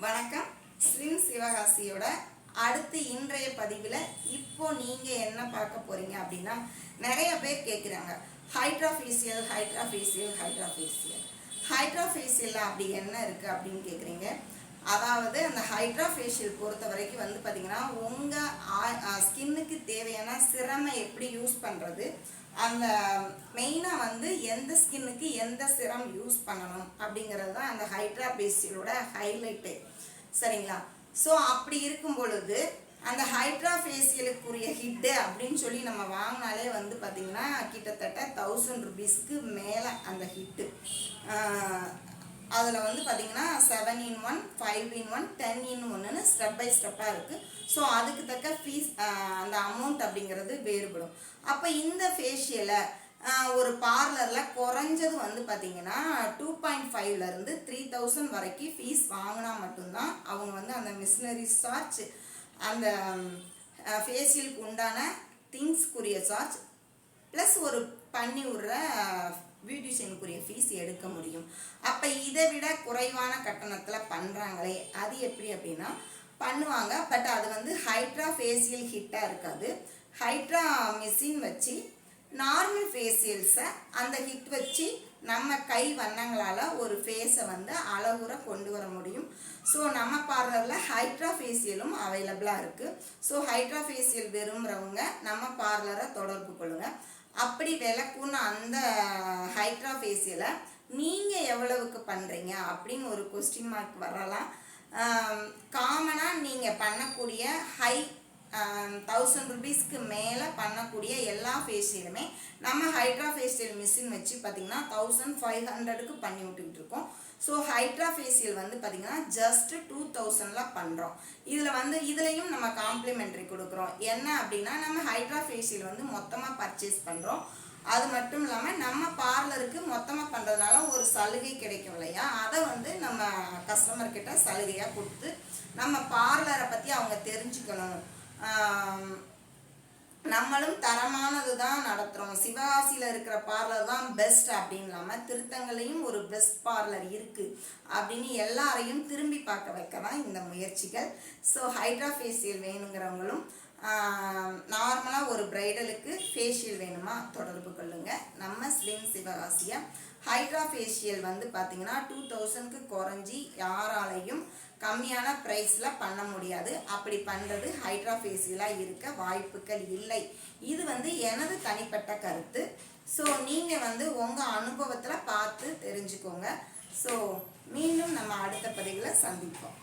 வணக்கம். ஸ்லிம் சிவகாசியோட அடுத்து இன்றைய பதிவில் இப்போ நீங்கள் என்ன பார்க்க போறீங்க அப்படின்னா நிறைய பேர் கேட்குறாங்க ஹைட்ராஃபேசியல் ஹைட்ராஃபேசியல் ஹைட்ராஃபேசியல் ஹைட்ராஃபேஷியலில் அப்படி என்ன இருக்குது அப்படின்னு கேட்குறீங்க அதாவது அந்த ஹைட்ராஃபேஷியல் பொறுத்த வரைக்கும் வந்து பார்த்தீங்கன்னா உங்கள் ஸ்கின்னுக்கு தேவையான சிரமை எப்படி யூஸ் பண்ணுறது அந்த மெயினாக வந்து எந்த ஸ்கின்னுக்கு எந்த சிரம் யூஸ் பண்ணணும் அப்படிங்கிறது தான் அந்த ஹைட்ராஃபேஷியலோட ஹைலைட்டு சரிங்களா? ஸோ அப்படி இருக்கும் பொழுது அந்த ஹைட்ரா ஃபேஷியலுக்குரிய ஹிட்டு அப்படின்னு சொல்லி நம்ம வாங்கினாலே வந்து பார்த்திங்கன்னா கிட்டத்தட்ட தௌசண்ட் ருபீஸ்க்கு மேலே அந்த ஹிட்டு அதில் வந்து பார்த்தீங்கன்னா seven in one five in one ten in ஒன்றுன்னு ஸ்டெப் பை ஸ்டெப்பாக இருக்குது ஸோ அதுக்கு தக்க ஃபீஸ் அந்த அமௌண்ட் அப்படிங்கிறது வேறுபடும். அப்போ இந்த ஃபேஷியலை ஒரு பார்லரில் குறைஞ்சது வந்து பார்த்தீங்கன்னா டூ பாயிண்ட் ஃபைவ்லேருந்து த்ரீ தௌசண்ட் வரைக்கும் ஃபீஸ் வாங்கினா மட்டும்தான் அவங்க வந்து அந்த மிஷினரி சார்ஜ் அந்த ஃபேஷியலுக்கு உண்டான திங்ஸ்க்குரிய சார்ஜ் ப்ளஸ் ஒரு பண்ணி விடுற பியூட்டிஷியனுக்குரிய ஃபீஸ் எடுக்க முடியும். அப்போ இதை விட குறைவான கட்டணத்தில் பண்ணுறாங்களே அது எப்படி அப்படின்னா பண்ணுவாங்க. பட் அது வந்து ஹைட்ரா ஃபேஷியல் ஹிட்டாக இருக்காது. ஹைட்ரா மிஷின் வச்சு நார்மல் ஃபேஷியல்ஸை அந்த ஹிட் வச்சு நம்ம கை வண்ணங்களால் ஒரு ஃபேஸை வந்து அளவுற கொண்டு வர முடியும். ஸோ நம்ம பார்லரில் ஹைட்ரா ஃபேஷியலும் அவைலபிளாக இருக்குது ஸோ ஹைட்ரா ஃபேஷியல் விரும்புகிறவங்க நம்ம பார்லரை தொடர்பு கொள்ளுங்கள் அப்படி விளக்குன்னு அந்த ஹைட்ரா ஃபேஷியலை நீங்கள் எவ்வளவுக்கு பண்ணுறீங்க அப்படின்னு ஒரு கொஸ்டின் மார்க் வரலாம். காமனாக நீங்கள் பண்ணக்கூடிய ஹை தௌசண்ட் ருபீஸ்க்கு மேலே பண்ணக்கூடிய எல்லா ஃபேஷியலுமே நம்ம ஹைட்ரா ஃபேஷியல் மிஷின் வச்சு பார்த்திங்கன்னா தௌசண்ட் ஃபைவ் ஹண்ட்ரடுக்கு பண்ணி விட்டுக்கிட்டு இருக்கோம் ஸோ ஹைட்ரா ஃபேஷியல் வந்து பார்த்திங்கன்னா ஜஸ்ட் டூ தௌசண்டில் பண்ணுறோம் இதில் வந்து இதுலேயும் நம்ம காம்ப்ளிமெண்ட்ரி கொடுக்குறோம். என்ன அப்படின்னா நம்ம ஹைட்ரா ஃபேஷியல் வந்து மொத்தமாக பர்ச்சேஸ் பண்ணுறோம் அது மட்டும் இல்லாமல் நம்ம பார்லருக்கு மொத்தமாக பண்ணுறதுனால ஒரு சலுகை கிடைக்கும் இல்லையா? அதை வந்து நம்ம கஸ்டமர்கிட்ட சலுகையாக கொடுத்து நம்ம பார்லரை பற்றி அவங்க தெரிஞ்சுக்கணும். நம்மளும் தரமானது தான் நடத்துகிறோம் சிவகாசியில் இருக்கிற பார்லர் தான் பெஸ்ட் அப்படின்னு இல்லாமல் திருத்தங்களையும் ஒரு பெஸ்ட் பார்லர் இருக்குது அப்படின்னு எல்லாரையும் திரும்பி பார்க்க வைக்க தான் இந்த முயற்சிகள். ஸோ ஹைட்ரா ஃபேஷியல் வேணுங்கிறவங்களும் நார்மலாக ஒரு பிரைடலுக்கு ஃபேஷியல் வேணுமா தொடர்பு கொள்ளுங்கள் நம்ம ஸ்லிம் சிவகாசியை ஹைட்ரா ஃபேஷியல் வந்து பார்த்திங்கன்னா டூ தௌசண்ட்க்கு குறைஞ்சி யாராலையும் கம்மியான ப்ரைஸில் பண்ண முடியாது. அப்படி பண்ணுறது ஹைட்ரா ஃபேஷியலாக இருக்க வாய்ப்புகள் இல்லை. இது வந்து எனது தனிப்பட்ட கருத்து. ஸோ நீங்கள் வந்து உங்கள் அனுபவத்தில் பார்த்து தெரிஞ்சுக்கோங்க. ஸோ மீண்டும் நம்ம அடுத்த பதிவில் சந்திப்போம்.